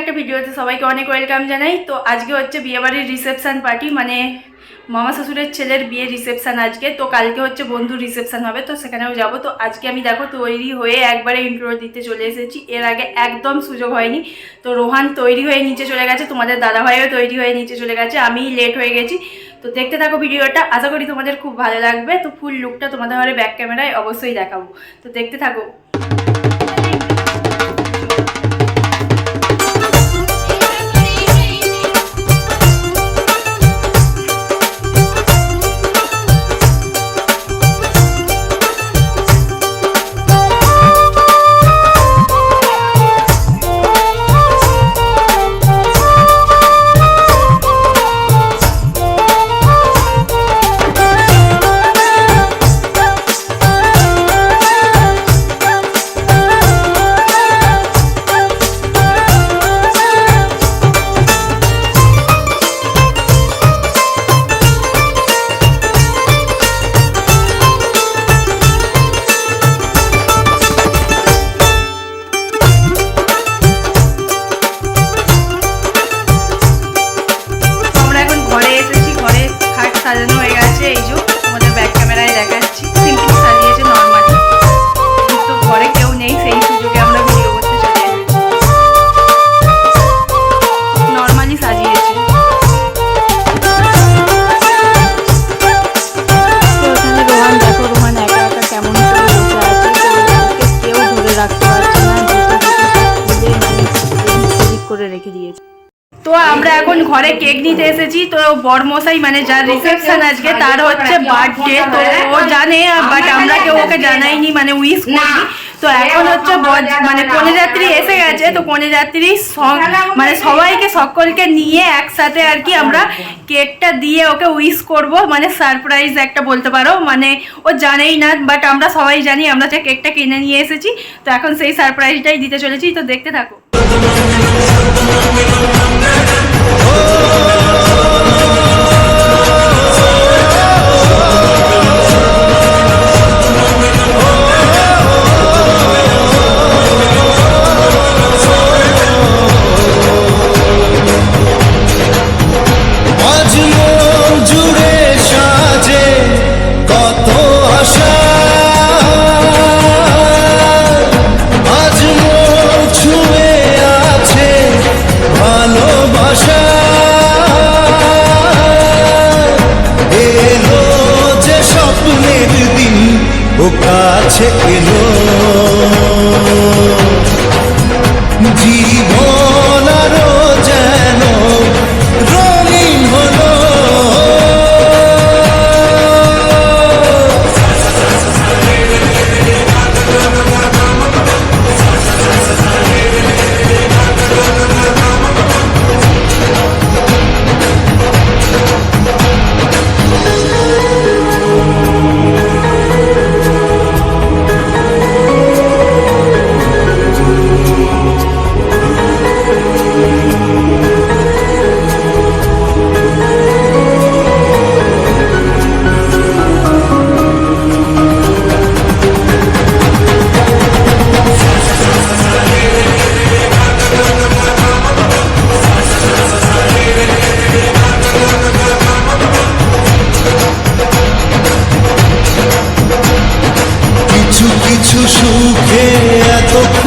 একটা ভিডিওতে সবাইকে অনেক ওয়েলকাম জানাই। তো আজকে হচ্ছে বিয়েবাড়ির রিসেপশন পার্টি মানে মামা শ্বশুরের ছেলের বিয়ে রিসেপশন আজকে। তো কালকে হচ্ছে বন্ধুর রিসেপশন হবে, তো সেখানেও যাব। তো আজকে আমি দেখো তৈরি হয়ে একবারে ইন্ট্রো দিতে চলে এসেছি। এর আগে একদম সুযোগ হয়নি। তো রোহান তৈরি হয়ে নিচে চলে গেছে, তোমাদের দাদাভাইও তৈরি হয়ে নিচে চলে গেছে আমি লেট হয়ে গেছি। তো দেখতে থাকো ভিডিওটা আশা করি তোমাদের খুব ভালো লাগবে। তো ফুল লুকটা তোমাদের ঘরে ব্যাক ক্যামেরায় অবশ্যই দেখাবো। তো দেখতে থাকো। আমরা এখন ঘরে কেক নিতে এসেছি। তো বরমশাই মানে যার রিসেপশন আজকে, তার হচ্ছে বার্থডে তো ও জানে বাট আমরা কেউ ওকে জানাইনি মানে উইশ করিনি। তো এখন হচ্ছে মানে কনেযাত্রী এসে গেছে, তো কনেযাত্রী সং- মানে সবাইকে, সকলকে নিয়ে একসাথে আর কি আমরা কেকটা দিয়ে ওকে উইশ করব। মানে সারপ্রাইজ একটা বলতে পারো মানে ও জানেই না বাট আমরা সবাই জানি, আমরা যে কেকটা কিনে নিয়ে এসেছি। তো এখন সেই সারপ্রাইজটাই দিতে চলেছি, তো দেখতে থাকো। ও কাছে এলো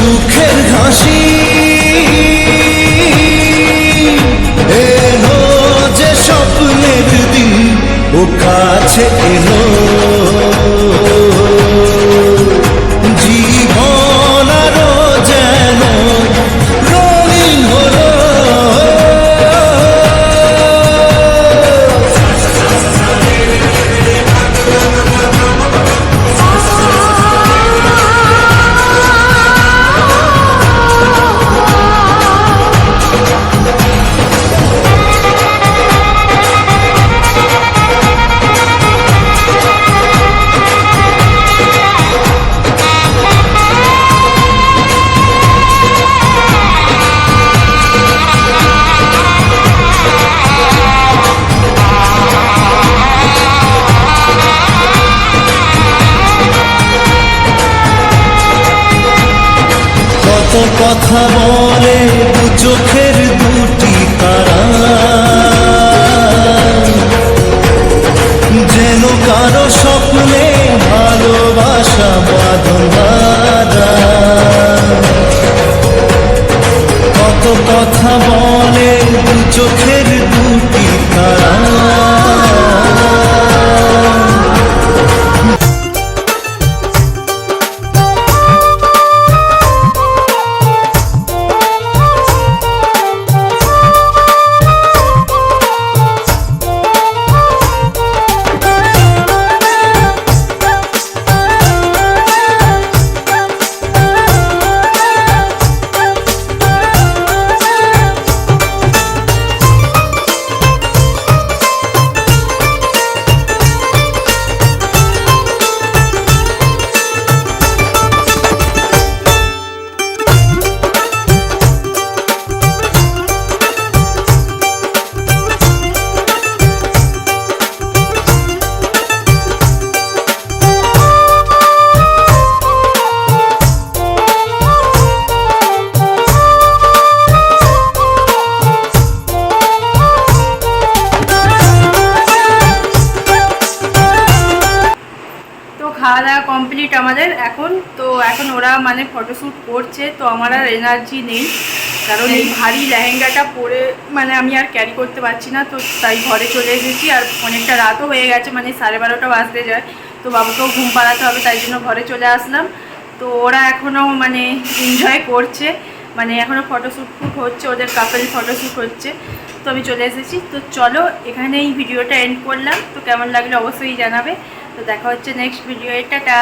সুখের হাসি এলো যে স্বপ্নের দিন ও কাছে এলো কত কথা বলে চোখের এখন ওরা মানে ফটোশ্যুট করছে তো আমার আর এনার্জি নেই। কারণ এই ভারী লেহেঙ্গাটা পরে মানে আমি আর ক্যারি করতে পারছি না তো তাই ঘরে চলে এসেছি। আর অনেকটা রাতও হয়ে গেছে মানে সাড়ে বারোটা বাজতে যায়। তো বাবুকেও ঘুম পাড়াতে হবে তাই জন্য ঘরে চলে আসলাম। তো ওরা এখনও মানে এনজয় করছে। মানে এখনও ফটোশ্যুট ফুট হচ্ছে ওদের কাপেল ফটোশ্যুট হচ্ছে। তো আমি চলে এসেছি। তো চলো এখানে এই ভিডিওটা এন্ড করলাম। তো কেমন লাগল অবশ্যই জানাবে। তো দেখা হচ্ছে নেক্সট ভিডিও টাটা!